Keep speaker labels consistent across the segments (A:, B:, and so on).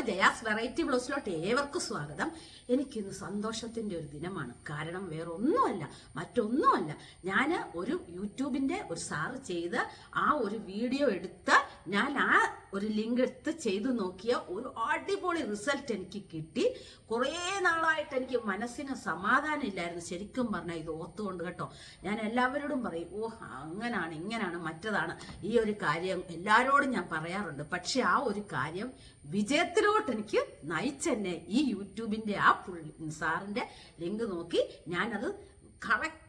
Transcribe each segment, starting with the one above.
A: Jaya's variety ബ്ലൗസിലോട്ട് ഏവർക്കും സ്വാഗതം. എനിക്കിന്ന് സന്തോഷത്തിന്റെ ഒരു ദിനമാണ്. കാരണം വേറൊന്നുമല്ല മറ്റൊന്നുമല്ല. ഞാൻ ഒരു യൂട്യൂബിന്റെ ഒരു സാറ് ചെയ്ത് ആ ഒരു വീഡിയോ എടുത്ത് ഞാൻ ആ ഒരു ലിങ്ക് എടുത്ത് ചെയ്തു നോക്കിയ ഒരു അടിപൊളി റിസൾട്ട് എനിക്ക് കിട്ടി. കുറേ നാളായിട്ട് എനിക്ക് മനസ്സിന് സമാധാനം ഇല്ലായിരുന്നു. ശരിക്കും പറഞ്ഞാൽ ഇത് ഓർത്തുകൊണ്ട് കേട്ടോ. ഞാൻ എല്ലാവരോടും പറയും ഓ അങ്ങനാണ് ഇങ്ങനാണ് മറ്റതാണ്. ഈ ഒരു കാര്യം എല്ലാവരോടും ഞാൻ പറയാറുണ്ട്. പക്ഷെ ആ ഒരു കാര്യം വിജയത്തിലോട്ട് എനിക്ക് നയിച്ചെന്നെ ഈ യൂട്യൂബിന്റെ ആ പുള്ളി സാറിന്റെ ലിങ്ക് നോക്കി ഞാനത്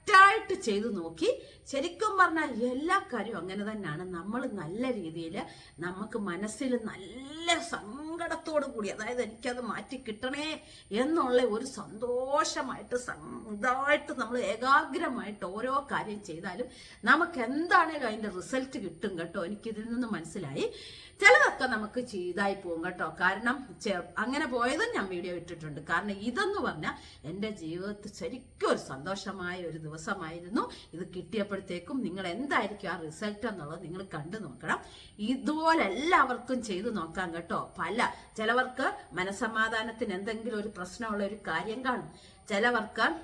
A: കറക്റ്റായിട്ട് ചെയ്തു നോക്കി. ശരിക്കും പറഞ്ഞാൽ എല്ലാ കാര്യവും അങ്ങനെ തന്നെയാണ്. നമ്മൾ നല്ല രീതിയിൽ നമുക്ക് മനസ്സിൽ നല്ല സങ്കടത്തോടു കൂടി അതായത് എനിക്കത് മാറ്റി കിട്ടണേ എന്നുള്ള ഒരു സന്തോഷമായിട്ട് ഇതായിട്ട് നമ്മൾ ഏകാഗ്രമായിട്ട് ഓരോ കാര്യം ചെയ്താലും നമുക്ക് എന്താണ് അതിന്റെ റിസൾട്ട് കിട്ടും കേട്ടോ. എനിക്കിതിൽ നിന്ന് മനസ്സിലായി. ചിലതൊക്കെ നമുക്ക് ചെയ്തായി പോകും കേട്ടോ. കാരണം അങ്ങനെ പോയതും ഞാൻ വീഡിയോ ഇട്ടിട്ടുണ്ട്. കാരണം ഇതെന്ന് പറഞ്ഞാൽ എന്റെ ജീവിതത്തിൽ ശരിക്കും ഒരു സന്തോഷമായ ഒരു ദിവസമായിരുന്നു. ഇത് കിട്ടിയപ്പോഴത്തേക്കും നിങ്ങൾ എന്തായിരിക്കും ആ റിസൾട്ട് എന്നുള്ളത് നിങ്ങൾ കണ്ടു നോക്കണം. ഇതുപോലെ എല്ലാവർക്കും ചെയ്തു നോക്കാം കേട്ടോ. പല ചിലവർക്ക് മനസമാധാനത്തിന് എന്തെങ്കിലും ഒരു പ്രശ്നമുള്ള ഒരു കാര്യം കാണും. ചിലവർക്ക്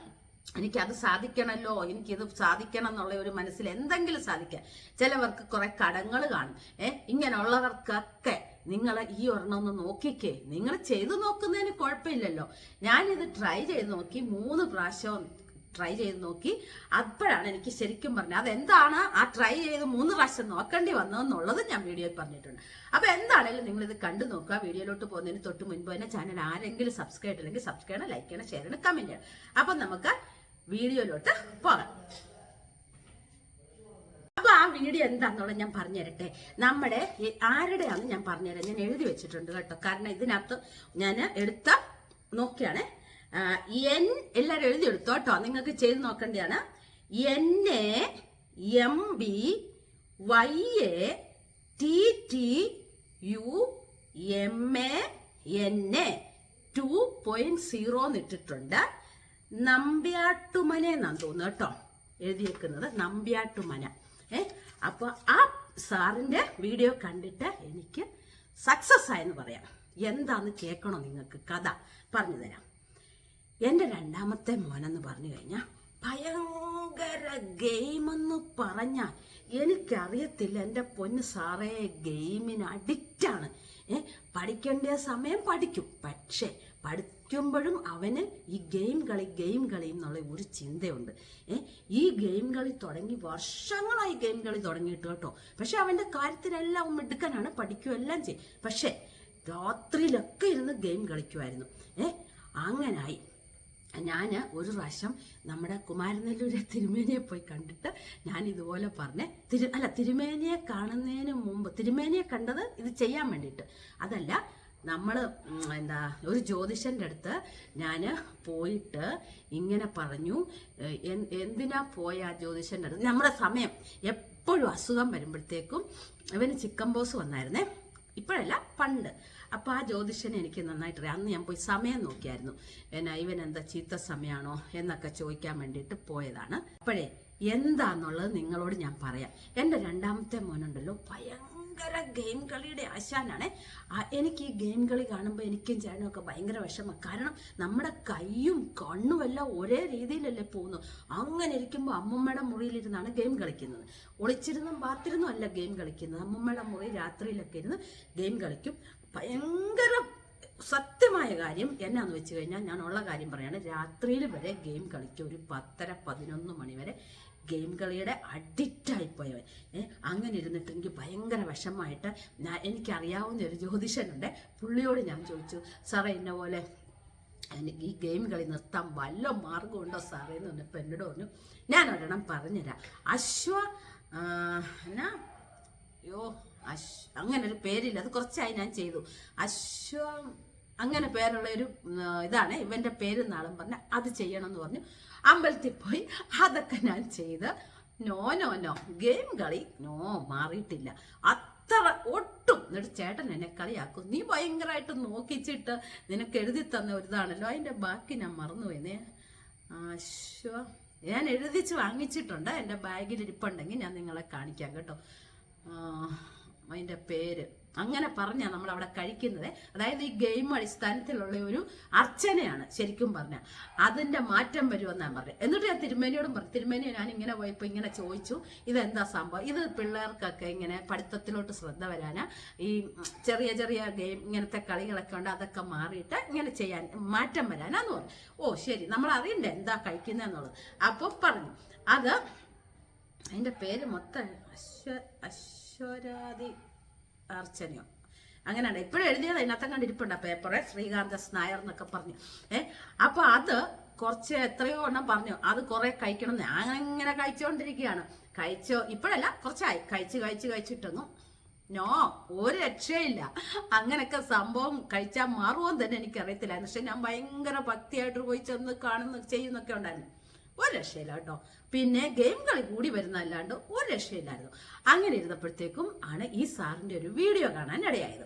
A: എനിക്കത് സാധിക്കണമല്ലോ എനിക്കിത് സാധിക്കണം എന്നുള്ള ഒരു മനസ്സിൽ എന്തെങ്കിലും സാധിക്കാം. ചിലവർക്ക് കുറെ കടങ്ങൾ കാണും. ഏഹ് ഇങ്ങനെയുള്ളവർക്കൊക്കെ നിങ്ങൾ ഈ ഒരെണ്ണം ഒന്ന് നോക്കിക്കേ. നിങ്ങൾ ചെയ്തു നോക്കുന്നതിന് കുഴപ്പമില്ലല്ലോ. ഞാനിത് ട്രൈ ചെയ്ത് നോക്കി മൂന്ന് പ്രാവശ്യം ട്രൈ ചെയ്ത് നോക്കി. അപ്പോഴാണ് എനിക്ക് ശരിക്കും പറഞ്ഞത്. അതെന്താണ്? ആ ട്രൈ ചെയ്ത് മൂന്ന് പ്രാവശ്യം നോക്കേണ്ടി വന്നതെന്നുള്ളത് ഞാൻ വീഡിയോയിൽ പറഞ്ഞിട്ടുണ്ട്. അപ്പോൾ എന്താണെങ്കിലും നിങ്ങൾ ഇത് കണ്ടു നോക്കുക. വീഡിയോയിലോട്ട് പോകുന്നതിന് തൊട്ട് മുൻപ് തന്നെ ചാനൽ ആരെങ്കിലും സബ്സ്ക്രൈബ് ചെയ്തിട്ടില്ലെങ്കിൽ സബ്സ്ക്രൈബ് ചെയ്യണം ലൈക്ക് ചെയ്യണം ഷെയർ ചെയ്യണം കമന്റ് ചെയ്യണം. അപ്പൊ നമുക്ക് വീഡിയോയിലോട്ട് പോകാം. അപ്പൊ ആ വീഡിയോ എന്താന്നുള്ളത് ഞാൻ പറഞ്ഞുതരട്ടെ. നമ്മുടെ ആരുടെയാണ് ഞാൻ പറഞ്ഞുതരാം. ഞാൻ എഴുതി വെച്ചിട്ടുണ്ട് കേട്ടോ. കാരണം ഇതിനകത്ത് ഞാൻ എടുത്ത നോക്കിയാണ് എൻ എല്ലാവരും എഴുതി എടുത്തോ കേട്ടോ. നിങ്ങൾക്ക് ചെയ്ത് നോക്കേണ്ടതാണ്. N A M B Y A T T U M A N A two point zero എന്നിട്ടിട്ടുണ്ട് Nambyattumana എന്നാണ് തോന്നുന്നു കേട്ടോ. എഴുതിയിരിക്കുന്നത് നമ്പ്യാട്ടുമന. ഏ അപ്പൊ ആ സാറിന്റെ വീഡിയോ കണ്ടിട്ട് എനിക്ക് സക്സസ് ആയെന്ന് പറയാം. എന്താന്ന് കേൾക്കണോ നിങ്ങൾക്ക് കഥ? പറഞ്ഞു തരാം എന്റെ രണ്ടാമത്തെ മോനെന്ന് പറഞ്ഞു കഴിഞ്ഞാൽ ഭയങ്കര ഗെയിമെന്ന് പറഞ്ഞാൽ എനിക്കറിയത്തില്ല എന്റെ പൊന്ന് സാറേ ഗെയിമിന് അഡിക്റ്റാണ് ഏ പഠിക്കേണ്ട സമയം പഠിക്കും. പക്ഷേ പഠിക്കുമ്പോഴും അവന് ഈ ഗെയിം കളി ഗെയിം കളി എന്നുള്ള ഒരു ചിന്തയുണ്ട്. ഏ ഈ ഗെയിം കളി തുടങ്ങി വർഷങ്ങളായി ഗെയിം കളി തുടങ്ങിയിട്ട് കേട്ടോ. പക്ഷെ അവന്റെ കാര്യത്തിലെല്ലാം മിടുക്കനാണ് പഠിക്കുകയും എല്ലാം ചെയ്യും. പക്ഷേ രാത്രിയിലൊക്കെ ഇരുന്ന് ഗെയിം കളിക്കുമായിരുന്നു. ഏ അങ്ങനായി. ഞാൻ ഒരു പ്രാവശ്യം നമ്മുടെ കുമാരനെല്ലൂരെ തിരുമേനിയെ പോയി കണ്ടിട്ട് ഞാൻ ഇതുപോലെ പറഞ്ഞ് തിരു അല്ല തിരുമേനിയെ കാണുന്നതിന് മുമ്പ് തിരുമേനിയെ കണ്ടത് ഇത് ചെയ്യാൻ വേണ്ടിയിട്ട്. അതല്ല നമ്മൾ എന്താ ഒരു ജ്യോതിഷന്റെ അടുത്ത് ഞാൻ പോയിട്ട് ഇങ്ങനെ പറഞ്ഞു എന്തിനാ പോയ ആ ജ്യോതിഷന്റെ അടുത്ത്? നമ്മുടെ സമയം എപ്പോഴും അസുഖം വരുമ്പോഴത്തേക്കും ഇവന് ചിക്കൻ ബോസ് വന്നായിരുന്നേ. ഇപ്പോഴല്ല പണ്ട്. അപ്പൊ ആ ജ്യോതിഷനെ എനിക്ക് നന്നായിട്ട് അന്ന് ഞാൻ പോയി സമയം നോക്കിയായിരുന്നു. എന്നാ ഇവൻ എന്താ ചീത്ത സമയമാണോ എന്നൊക്കെ ചോദിക്കാൻ വേണ്ടിയിട്ട് പോയതാണ്. അപ്പോഴേ എന്താന്നുള്ളത് നിങ്ങളോട് ഞാൻ പറയാം. എന്റെ രണ്ടാമത്തെ മോനുണ്ടല്ലോ ഭയങ്കര ഗെയിം കളിയുടെ ആശാനാണ്. എനിക്ക് ഈ ഗെയിം കളി കാണുമ്പോൾ എനിക്കും ചേട്ടനും ഒക്കെ ഭയങ്കര വിഷമം. കാരണം നമ്മുടെ കൈയും കണ്ണും എല്ലാം ഒരേ രീതിയിലല്ലേ പോകുന്നു. അങ്ങനെ ഇരിക്കുമ്പോൾ അമ്മമ്മയുടെ മുറിയിലിരുന്നാണ് ഗെയിം കളിക്കുന്നത്. ഒളിച്ചിരുന്നും പാത്തിരുന്നും അല്ല ഗെയിം കളിക്കുന്നത്. അമ്മമ്മയുടെ മുറി രാത്രിയിലൊക്കെ ഇരുന്ന് ഗെയിം കളിക്കും. ഭയങ്കര സത്യമായ കാര്യം എന്നാന്ന് വെച്ച് കഴിഞ്ഞാൽ ഞാൻ ഉള്ള കാര്യം പറയാണ്. രാത്രിയിൽ വരെ ഗെയിം കളിക്കും. ഒരു പത്തര പതിനൊന്ന് മണി വരെ ഗെയിം കളിയുടെ അഡിക്റ്റായിപ്പോയവൻ അങ്ങനെ ഇരുന്നിട്ട് എനിക്ക് ഭയങ്കര വിഷമമായിട്ട് ഞാൻ എനിക്കറിയാവുന്ന ഒരു ജ്യോതിഷനുണ്ട്. പുള്ളിയോട് ഞാൻ ചോദിച്ചു സാറേ എന്നെ പോലെ ഈ ഗെയിം കളി നിർത്താൻ വല്ല മാർഗമുണ്ടോ സാറേ? എന്ന് പറഞ്ഞപ്പോൾ എന്നോട് പറഞ്ഞു ഞാൻ ഒരെണ്ണം പറഞ്ഞുതരാം. അശ്വ എന്നാ? അയ്യോ അശ് അങ്ങനെ ഒരു പേരില്ല. അത് കുറച്ചായി ഞാൻ ചെയ്തു. അശ്വ അങ്ങനെ പേരുള്ള ഒരു ഇതാണ് ഇവന്റെ പേര് നാളും പറഞ്ഞ അത് ചെയ്യണം എന്ന് പറഞ്ഞു. അമ്പലത്തിൽ പോയി അതൊക്കെ ഞാൻ ചെയ്ത് നോ നോ നോ ഗെയിം കളി നോ മാറിയിട്ടില്ല. അത്ര ഒട്ടും എന്നിട്ട് ചേട്ടൻ എന്നെ കളിയാക്കും. നീ ഭയങ്കരമായിട്ട് നോക്കിച്ചിട്ട് നിനക്ക് എഴുതി തന്ന ഒരു ഇതാണല്ലോ ബാക്കി ഞാൻ മറന്നുപോയെന്നേ അശ്വ ഞാൻ എഴുതിച്ച് വാങ്ങിച്ചിട്ടുണ്ട്. എന്റെ ബാഗിൽ ഇരിപ്പുണ്ടെങ്കിൽ ഞാൻ നിങ്ങളെ കാണിക്കാം കേട്ടോ. അതിന്റെ പേര്. അങ്ങനെ പറഞ്ഞാൽ നമ്മൾ അവിടെ കഴിക്കുന്നത്. അതായത് ഈ ഗെയിം അടിസ്ഥാനത്തിലുള്ള ഒരു അർച്ചനയാണ് ശരിക്കും പറഞ്ഞാൽ അതിന്റെ മാറ്റം വരുമെന്നാണ് പറഞ്ഞത് എന്നിട്ട് ഞാൻ തിരുമേനിയോടും പറഞ്ഞു തിരുമേനി ഞാൻ ഇങ്ങനെ പോയപ്പോൾ ഇങ്ങനെ ചോദിച്ചു ഇതെന്താ സംഭവം? ഇത് പിള്ളേർക്കൊക്കെ ഇങ്ങനെ പഠിത്തത്തിലോട്ട് ശ്രദ്ധ വരാനാ? ഈ ചെറിയ ചെറിയ ഗെയിം ഇങ്ങനത്തെ കളികളൊക്കെ ഉണ്ട് അതൊക്കെ മാറിയിട്ട് ഇങ്ങനെ ചെയ്യാൻ മാറ്റം വരാനാന്ന് പറഞ്ഞു. ഓ ശരി. നമ്മൾ അറിയണ്ടേ എന്താ കഴിക്കുന്നതെന്നുള്ളത് അപ്പോൾ പറഞ്ഞു അത് അതിന്റെ പേര് മൊത്തം അശ്വ അശ്വ അശ്വരാതി അർച്ചനയോ അങ്ങനെയാണ്. ഇപ്പോഴും എഴുതിയത് അതിനകത്ത് കണ്ടിരിപ്പുണ്ട് ആ പേപ്പറെ. ശ്രീകാന്തസ് നായർ എന്നൊക്കെ പറഞ്ഞു. ഏ? അപ്പൊ അത് കുറച്ച് എത്രയോ എണ്ണം പറഞ്ഞു. അത് കുറെ കഴിക്കണം. ഞാൻ ഇങ്ങനെ കഴിച്ചുകൊണ്ടിരിക്കുകയാണ് കഴിച്ചോ? ഇപ്പോഴല്ല കുറച്ചായി. കഴിച്ച് കഴിച്ച് കഴിച്ചിട്ടൊന്നും നോ ഒരു രക്ഷയില്ല അങ്ങനെയൊക്കെ സംഭവം കഴിച്ചാൽ മാറുമോ തന്നെ എനിക്കറിയത്തില്ലായിരുന്നു. പക്ഷെ ഞാൻ ഭയങ്കര ഭക്തിയായിട്ട് പോയി ചെന്ന് കാണുന്ന ചെയ്യുന്നൊക്കെ ഉണ്ടായിരുന്നു. ഒരു രക്ഷയില്ല കേട്ടോ. പിന്നെ ഗെയിം കളി കൂടി വരുന്നതല്ലാണ്ട് ഒരു രക്ഷയില്ലായിരുന്നു. അങ്ങനെ ഇരുന്നപ്പോഴത്തേക്കും ആണ് ഈ സാറിന്റെ ഒരു വീഡിയോ കാണാൻ ഇടയായത്.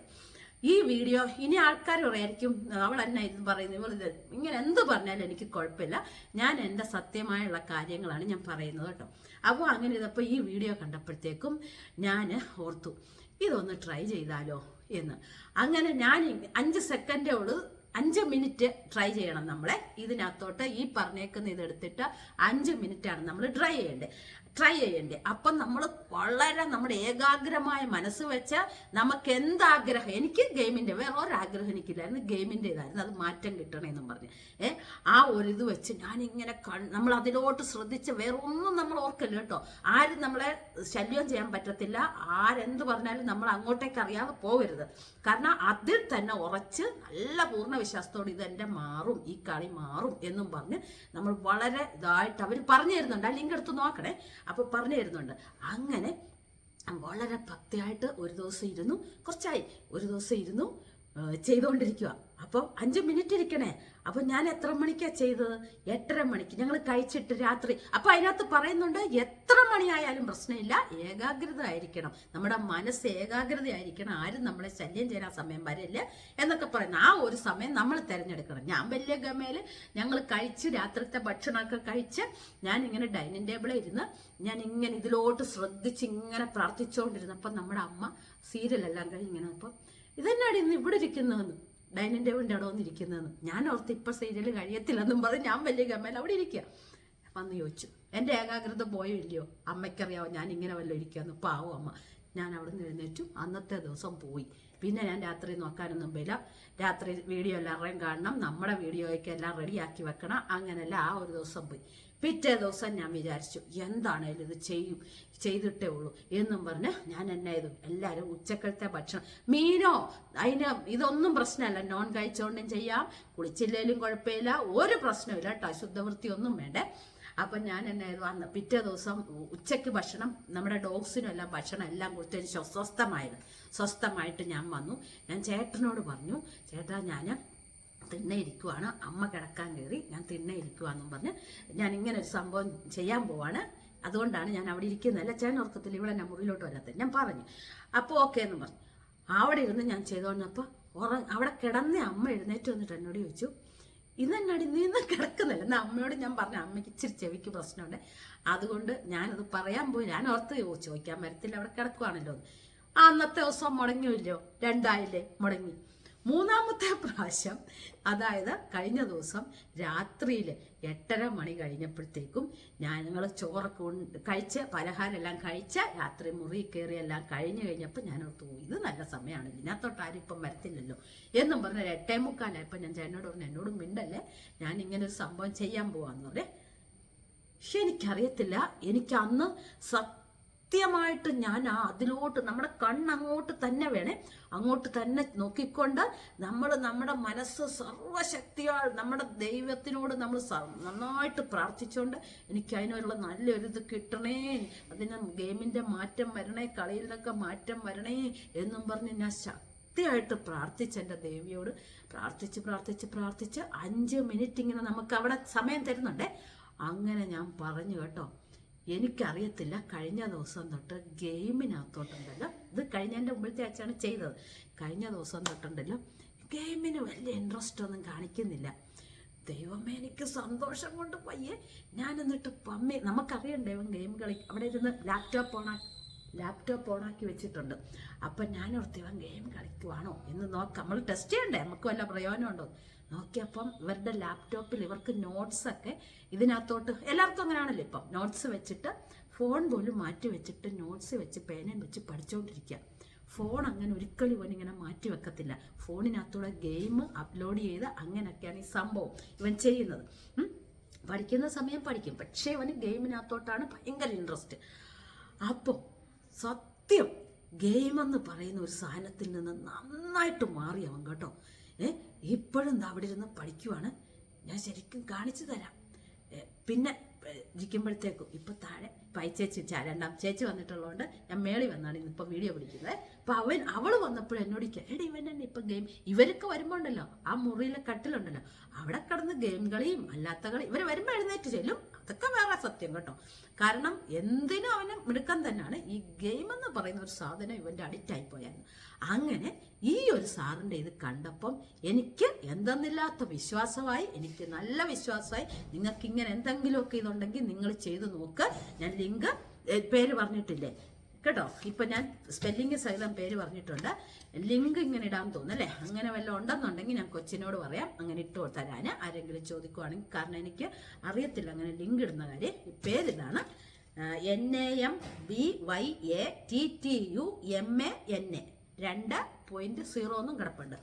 A: ഈ വീഡിയോ ഇനി ആൾക്കാർ പറയായിരിക്കും അവൾ എന്നെ ഇത് പറയുന്നത്? ഇവൾ ഇങ്ങനെ എന്ത് പറഞ്ഞാലും എനിക്ക് കുഴപ്പമില്ല. ഞാൻ എന്റെ സത്യമായുള്ള കാര്യങ്ങളാണ് ഞാൻ പറയുന്നത് കേട്ടോ. അപ്പോൾ അങ്ങനെ ഇതപ്പോൾ ഈ വീഡിയോ കണ്ടപ്പോഴത്തേക്കും ഞാൻ ഓർത്തു ഇതൊന്ന് ട്രൈ ചെയ്താലോ? എന്ന്. അങ്ങനെ ഞാൻ അഞ്ച് സെക്കൻഡേ ഉള്ളൂ അഞ്ച് മിനിറ്റ് ട്രൈ ചെയ്യണം നമ്മളെ. ഇതിനകത്തോട്ട് ഈ പറഞ്ഞേക്കുന്ന ഇതെടുത്തിട്ട് അഞ്ച് മിനിറ്റ് ആണ് നമ്മൾ ഡ്രൈ ചെയ്യേണ്ടത്. ട്രൈ ചെയ്യണ്ടേ. അപ്പം നമ്മൾ വളരെ നമ്മുടെ ഏകാഗ്രമായ മനസ്സ് വെച്ച് നമുക്ക് എന്താഗ്രഹം എനിക്ക് ഗെയിമിന്റെ വേറെ ഒരാഗ്രഹം എനിക്കില്ലായിരുന്നു. ഗെയിമിന്റെ ഇതായിരുന്നു അത് മാറ്റം കിട്ടണമെന്നും പറഞ്ഞ്. ഏ ആ ഒരു ഇത് വെച്ച് ഞാനിങ്ങനെ കൺ നമ്മൾ അതിലോട്ട് ശ്രദ്ധിച്ച് വേറെ ഒന്നും നമ്മൾ ഓർക്കല്ല കേട്ടോ. ആരും നമ്മളെ ശല്യം ചെയ്യാൻ പറ്റത്തില്ല. ആരെന്ത് പറഞ്ഞാലും നമ്മൾ അങ്ങോട്ടേക്ക് അറിയാതെ പോകരുത് കാരണം അതിൽ തന്നെ ഉറച്ച് നല്ല പൂർണ വിശ്വാസത്തോടെ ഇതെന്റെ മാറും. ഈ കളി മാറും എന്നും പറഞ്ഞ് നമ്മൾ വളരെ ഇതായിട്ട് അവർ പറഞ്ഞു തരുന്നുണ്ട്. ആ ലിങ്ക് എടുത്ത് നോക്കണേ. അപ്പൊ പറഞ്ഞു തരുന്നുണ്ട്. അങ്ങനെ വളരെ ഭക്തിയായിട്ട് ഒരു ദിവസം ഇരുന്നു. കുറച്ചായി. ഒരു ദിവസം ഇരുന്നു. ചെയ്തുകൊണ്ടിരിക്കുക അപ്പോൾ അഞ്ച് മിനിറ്റ് ഇരിക്കണേ. അപ്പോൾ ഞാൻ എത്ര മണിക്കാ ചെയ്തത്? എട്ടര മണിക്ക്. ഞങ്ങൾ കഴിച്ചിട്ട് രാത്രി. അപ്പൊ അതിനകത്ത് പറയുന്നുണ്ട് എത്ര മണിയായാലും പ്രശ്നമില്ല. ഏകാഗ്രത ആയിരിക്കണം. നമ്മുടെ മനസ്സ് ഏകാഗ്രത ആയിരിക്കണം ആരും നമ്മളെ ശല്യം ചെയ്യാൻ സമയം വരില്ല എന്നൊക്കെ പറയുന്നു. ആ ഒരു സമയം നമ്മൾ തിരഞ്ഞെടുക്കണം. ഞാൻ വലിയ ഗമയിൽ ഞങ്ങൾ കഴിച്ച് രാത്രിത്തെ ഭക്ഷണമൊക്കെ കഴിച്ച് ഞാൻ ഇങ്ങനെ ഡൈനിങ് ടേബിളിൽ ഇരുന്ന് ഞാൻ ഇങ്ങനെ ഇതിലോട്ട് ശ്രദ്ധിച്ച് ഇങ്ങനെ പ്രാർത്ഥിച്ചുകൊണ്ടിരുന്നപ്പോൾ നമ്മുടെ അമ്മ സീരിയലെല്ലാം കഴിഞ്ഞ് ഇങ്ങനെ അപ്പം ഇതെന്നാടി ഇന്ന് ഇവിടെ ഇരിക്കുന്നതെന്ന്? ഡൈനിങ് ടേബിളിന്റെ അവിടെ വന്നിരിക്കുന്നതെന്ന്. ഞാൻ ഓർത്ത് ഇപ്പം സീരിയൽ കഴിയത്തില്ലെന്നും പറഞ്ഞ് ഞാൻ വലിയ ഗമ്മയിൽ അവിടെ ഇരിക്കുക വന്ന് ചോദിച്ചു എന്റെ ഏകാഗ്രത പോയോ ഇല്ലയോ? അമ്മയ്ക്കറിയാവോ ഞാൻ ഇങ്ങനെ വല്ലതും ഇരിക്കുകയെന്ന് പാവോ അമ്മ ഞാൻ അവിടെ നിന്ന് എഴുന്നേറ്റു. അന്നത്തെ ദിവസം പോയി. പിന്നെ ഞാൻ രാത്രി നോക്കാനൊന്നും പോയില്ല. രാത്രി വീഡിയോ എല്ലാവരുടെയും കാണണം. നമ്മുടെ വീഡിയോയ്ക്ക് എല്ലാം റെഡിയാക്കി വെക്കണം. അങ്ങനെയല്ല ആ ഒരു ദിവസം പോയി. പിറ്റേ ദിവസം ഞാൻ വിചാരിച്ചു എന്താണേലും ഇത് ചെയ്യും ചെയ്തിട്ടേ ഉള്ളൂ എന്നും പറഞ്ഞ് ഞാൻ എന്നെ ഇത് എല്ലാവരും ഉച്ചക്കലത്തെ ഭക്ഷണം. മീനോ അതിന് ഇതൊന്നും പ്രശ്നമല്ല. നോൺ കഴിച്ചോണ്ടും ചെയ്യാം. കുളിച്ചില്ലേലും കുഴപ്പമില്ല. ഒരു പ്രശ്നമില്ല കേട്ടോ. ശുദ്ധവൃത്തി ഒന്നും വേണ്ടേ. അപ്പം ഞാൻ എന്നെ അന്ന് പിറ്റേ ദിവസം ഉച്ചയ്ക്ക് ഭക്ഷണം നമ്മുടെ ഡോഗ്സിനും എല്ലാം ഭക്ഷണം എല്ലാം കൊടുത്തതിന് ശേഷം സ്വസ്ഥമായിരുന്നു. സ്വസ്ഥമായിട്ട് ഞാൻ വന്നു. ഞാൻ ചേട്ടനോട് പറഞ്ഞു ചേട്ടാ ഞാൻ തിണ്ണെ ഇരിക്കുവാണ്. അമ്മ കിടക്കാൻ കയറി ഞാൻ തിണ്ണെ ഇരിക്കുവാന്നും പറഞ്ഞ് ഞാൻ ഇങ്ങനെ ഒരു സംഭവം ചെയ്യാൻ പോവാണ്. അതുകൊണ്ടാണ് ഞാൻ അവിടെ ഇരിക്കുന്നതല്ല ചേട്ടൻ ഉറക്കത്തിൽ ഇവിടെ ഞാൻ മുറിയിലോട്ട് വരാത്തത് ഞാൻ പറഞ്ഞു. അപ്പോൾ ഓക്കെ എന്ന് പറഞ്ഞു. അവിടെ ഇരുന്ന് ഞാൻ ചെയ്തോണ്ടപ്പോൾ ഉറ അവിടെ കിടന്ന അമ്മ എഴുന്നേറ്റ് വന്നിട്ട് എന്നോട് ചോദിച്ചു ഇന്നെന്നടി നീ നിന്ന് കിടക്കുന്നില്ല. എന്നാ അമ്മയോട് ഞാൻ പറഞ്ഞു അമ്മയ്ക്ക് ഇച്ചിരി ചെവിക്ക് പ്രശ്നമുണ്ട്. അതുകൊണ്ട് ഞാനത് പറയാൻ പോയി. ഞാൻ ഓർത്ത് "ഓ, ചോദിക്കാൻ വരത്തില്ല. അവിടെ കിടക്കുവാണല്ലോ അന്നത്തെ ദിവസം മുടങ്ങിയില്ലോ രണ്ടായില്ലേ? മുടങ്ങി. മൂന്നാമത്തെ പ്രാവശ്യം അതായത് കഴിഞ്ഞ ദിവസം രാത്രിയിൽ എട്ടര മണി കഴിഞ്ഞപ്പോഴത്തേക്കും ഞാൻ ഞങ്ങൾ ചോറൊക്കെ കഴിച്ച് പലഹാരം എല്ലാം കഴിച്ച് രാത്രി മുറി കയറി എല്ലാം കഴിഞ്ഞ് കഴിഞ്ഞപ്പോൾ ഞാൻ ഓർത്തു "ഓ, ഇത് നല്ല സമയമാണ് ഇതിനകത്തോട്ട് ആരും ഇപ്പം വരത്തില്ലല്ലോ എന്നും പറഞ്ഞ ഒരു എട്ടേ മുക്കാലായപ്പോൾ ഞാൻ ചേട്ടനോട് പറഞ്ഞു എന്നോട് മിണ്ടല്ലേ ഞാൻ ഇങ്ങനെ ഒരു സംഭവം ചെയ്യാൻ പോവാന്ന് പറഞ്ഞേ. പക്ഷെ എനിക്കറിയത്തില്ല എനിക്ക് അന്ന് സത്യമായിട്ട് ഞാൻ ആ അതിലോട്ട് നമ്മുടെ കണ്ണങ്ങോട്ട് തന്നെ വേണേ അങ്ങോട്ട് തന്നെ നോക്കിക്കൊണ്ട് നമ്മൾ നമ്മുടെ മനസ്സ് സർവശക്തിയാൽ നമ്മുടെ ദൈവത്തിനോട് നമ്മൾ നന്നായിട്ട് പ്രാർത്ഥിച്ചുകൊണ്ട് എനിക്ക് അതിനുള്ള നല്ലൊരു ഇത് കിട്ടണേ. അതിന് ഗെയിമിന്റെ മാറ്റം വരണേ കളിയിലൊക്കെ മാറ്റം വരണേ എന്നും പറഞ്ഞ് ഞാൻ ശക്തിയായിട്ട് പ്രാർത്ഥിച്ച് എന്റെ ദേവിയോട് പ്രാർത്ഥിച്ച് പ്രാർത്ഥിച്ച് പ്രാർത്ഥിച്ച് അഞ്ച് മിനിറ്റ് ഇങ്ങനെ നമുക്ക് അവിടെ സമയം തരുന്നുണ്ടേ. അങ്ങനെ ഞാൻ പറഞ്ഞു കേട്ടോ. എനിക്കറിയത്തില്ല. കഴിഞ്ഞ ദിവസം തൊട്ട് ഗെയിമിനകത്തോട്ടുണ്ടല്ലോ. ഇത് കഴിഞ്ഞതിന്റെ മുമ്പിലത്തെ ആഴ്ചയാണ് ചെയ്തത്. കഴിഞ്ഞ ദിവസം തൊട്ടുണ്ടല്ലോ. ഗെയിമിന് വലിയ ഇൻട്രസ്റ്റ് ഒന്നും കാണിക്കുന്നില്ല. ദൈവമേ എനിക്ക് സന്തോഷം കൊണ്ട് പയ്യെ. ഞാൻ എന്നിട്ട് പമ്മി നമുക്കറിയണ്ടേ ഇവൻ ഗെയിം കളി അവിടെ ഇരുന്ന് ലാപ്ടോപ്പ് ഓണാ ലാപ്ടോപ്പ് ഓണാക്കി വെച്ചിട്ടുണ്ട്. അപ്പം ഞാൻ ഓർത്ത് ഇവൻ ഗെയിം കളിക്കുവാണോ എന്ന് നോക്കാം. നമ്മൾ ടെസ്റ്റ് ചെയ്യണ്ടേ? നമുക്ക് വല്ല പ്രയോജനമുണ്ടോ? നോക്കിയപ്പം ഇവരുടെ ലാപ്ടോപ്പിൽ ഇവർക്ക് നോട്ട്സൊക്കെ ഇതിനകത്തോട്ട് എല്ലാവർക്കും അങ്ങനെയാണല്ലോ ഇപ്പം നോട്ട്സ് വെച്ചിട്ട് ഫോൺ പോലും മാറ്റി വെച്ചിട്ട് നോട്ട്സ് വെച്ച് പേനയും വെച്ച് പഠിച്ചുകൊണ്ടിരിക്കുക ഫോൺ അങ്ങനെ ഒരിക്കലും ഇവൻ ഇങ്ങനെ മാറ്റി വെക്കത്തില്ല. ഫോണിനകത്തൂടെ ഗെയിം അപ്ലോഡ് ചെയ്ത് അങ്ങനെയൊക്കെയാണ് ഈ സംഭവം ഇവൻ ചെയ്യുന്നത്. പഠിക്കുന്ന സമയം പഠിക്കും. പക്ഷേ ഇവന് ഗെയിമിനകത്തോട്ടാണ് ഭയങ്കര ഇൻട്രസ്റ്റ് അപ്പോൾ സത്യം ഗെയിം എന്ന് പറയുന്ന ഒരു സാധനത്തിൽ നിന്ന് നന്നായിട്ട് മാറി അവൻ കേട്ടോ. ഇപ്പോഴും അവിടെ ഇരുന്ന് പഠിക്കുവാണ്. ഞാൻ ശരിക്കും കാണിച്ചു തരാം. പിന്നെ ഇരിക്കുമ്പോഴത്തേക്കും ഇപ്പൊ താഴെ പൈ ചേച്ചി രണ്ടാം ചേച്ചി വന്നിട്ടുള്ളതുകൊണ്ട് ഞാൻ മേളി വന്നാണ് ഇന്നിപ്പം വീഡിയോ പിടിക്കുന്നത്. അപ്പൊ അവൻ അവൾ വന്നപ്പോൾ എന്നോട് എടി ഇവൻ തന്നെ ഇപ്പം ഗെയിം ഇവരൊക്കെ വരുമ്പോണ്ടല്ലോ ആ മുറിയിലെ കട്ടിലുണ്ടല്ലോ അവിടെ കിടന്ന് ഗെയിം കളിയും അല്ലാത്ത കളി ഇവർ വരുമ്പോൾ എഴുന്നേറ്റ് ചെല്ലും. അതൊക്കെ വേറെ സത്യം കേട്ടോ. കാരണം എന്തിനും അവന് മിടുക്കം തന്നെയാണ്. ഈ ഗെയിം എന്ന് പറയുന്ന ഒരു സാധനം ഇവന്റെ അഡിക്റ്റ് ആയി പോയായിരുന്നു. അങ്ങനെ ഈ ഒരു സാറിന്റെ ഇത് കണ്ടപ്പം എനിക്ക് എന്തെന്നില്ലാത്ത വിശ്വാസമായി എനിക്ക് നല്ല വിശ്വാസമായി നിങ്ങൾക്ക് ഇങ്ങനെ എന്തെങ്കിലുമൊക്കെ ഇതുണ്ടെങ്കിൽ നിങ്ങൾ ചെയ്തു നോക്ക്. ഞാൻ ലിങ്ക് പേര് പറഞ്ഞിട്ടില്ലേ? കേട്ടോ? ഇപ്പൊ ഞാൻ സ്പെല്ലിംഗ് സഹിതം പേര് പറഞ്ഞിട്ടുണ്ട്. ലിങ്ക് ഇങ്ങനെ ഇടാൻ തോന്നുന്നല്ലേ അങ്ങനെ വല്ലതും ഉണ്ടെന്നുണ്ടെങ്കിൽ ഞാൻ കൊച്ചിനോട് പറയാം. അങ്ങനെ ഇട്ട് തരാൻ ആരെങ്കിലും ചോദിക്കുവാണെങ്കിൽ കാരണം എനിക്ക് അറിയത്തില്ല അങ്ങനെ ലിങ്ക് ഇടുന്ന കാര്യം. പേരിതാണ് N A M B Y A T T U M A N A രണ്ട് പോയിന്റ് സീറോ ഒന്നും കിടപ്പുണ്ട്.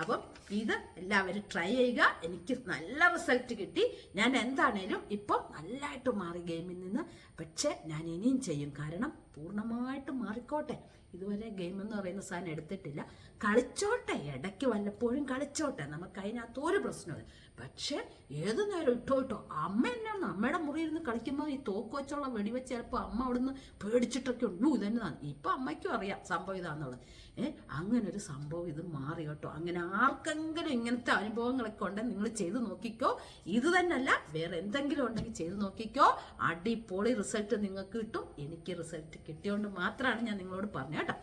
A: അപ്പം ഇത് എല്ലാവരും ട്രൈ ചെയ്യുക. എനിക്ക് നല്ല റിസൾട്ട് കിട്ടി. ഞാൻ എന്താണേലും ഇപ്പം നല്ലതായിട്ട് മാറി ഗെയിമിൽ നിന്ന്. പക്ഷേ ഞാൻ ഇനിയും ചെയ്യും. കാരണം പൂർണമായിട്ട് മാറിക്കോട്ടെ. ഇതുവരെ ഗെയിം എന്ന് പറയുന്ന സാധനം എടുത്തിട്ടില്ല. കളിച്ചോട്ടെ ഇടയ്ക്ക് വല്ലപ്പോഴും കളിച്ചോട്ടെ. നമുക്ക് അതിനകത്ത് ഒരു പ്രശ്നമില്ല പക്ഷേ ഏത് നേരം ഇട്ടോ ഇട്ടോ അമ്മ എന്നാണ് അമ്മയുടെ മുറി ഇരുന്ന് കളിക്കുമ്പോൾ ഈ തോക്ക് വെച്ചുള്ള വെടിവെച്ച് ചിലപ്പോൾ അമ്മ അവിടുന്ന് പേടിച്ചിട്ടൊക്കെ ഉള്ളൂ ഇതന്നെ ഇപ്പം അമ്മയ്ക്കും അറിയാം സംഭവം ഇതാന്നുള്ളത്. ഏഹ് അങ്ങനെ ഒരു സംഭവം ഇത് മാറി കേട്ടോ. അങ്ങനെ ആർക്കെങ്കിലും ഇങ്ങനത്തെ അനുഭവങ്ങളൊക്കെ ഉണ്ടെങ്കിൽ നിങ്ങൾ ചെയ്ത് നോക്കിക്കോ. ഇത് തന്നെയല്ല വേറെ എന്തെങ്കിലും ഉണ്ടെങ്കിൽ ചെയ്ത് നോക്കിക്കോ. അടിപൊളി റിസൾട്ട് നിങ്ങൾക്ക് കിട്ടും. എനിക്ക് റിസൾട്ട് കിട്ടിയോണ്ട് മാത്രമാണ് ഞാൻ നിങ്ങളോട് പറഞ്ഞത്. കേട്ടോ.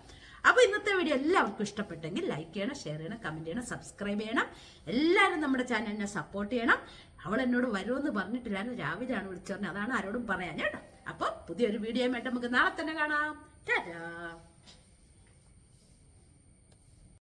A: അപ്പോൾ ഇന്നത്തെ വീഡിയോ എല്ലാവർക്കും ഇഷ്ടപ്പെട്ടെങ്കിൽ ലൈക്ക് ചെയ്യണം ഷെയർ ചെയ്യണം കമന്റ് ചെയ്യണം സബ്സ്ക്രൈബ് ചെയ്യണം. എല്ലാവരും നമ്മുടെ ചാനലിനെ സപ്പോർട്ട് ചെയ്യണം. അവൾ എന്നോട് വരുമെന്ന് പറഞ്ഞിട്ടില്ലായിരുന്നു. രാവിലെയാണ് വിളിച്ചു പറഞ്ഞത് അതാണ് ആരോടും പറയാൻ കേട്ടോ. അപ്പോൾ പുതിയൊരു വീഡിയോ ആയിട്ട് നമുക്ക് നാളെ തന്നെ കാണാം. ടാറ്റാ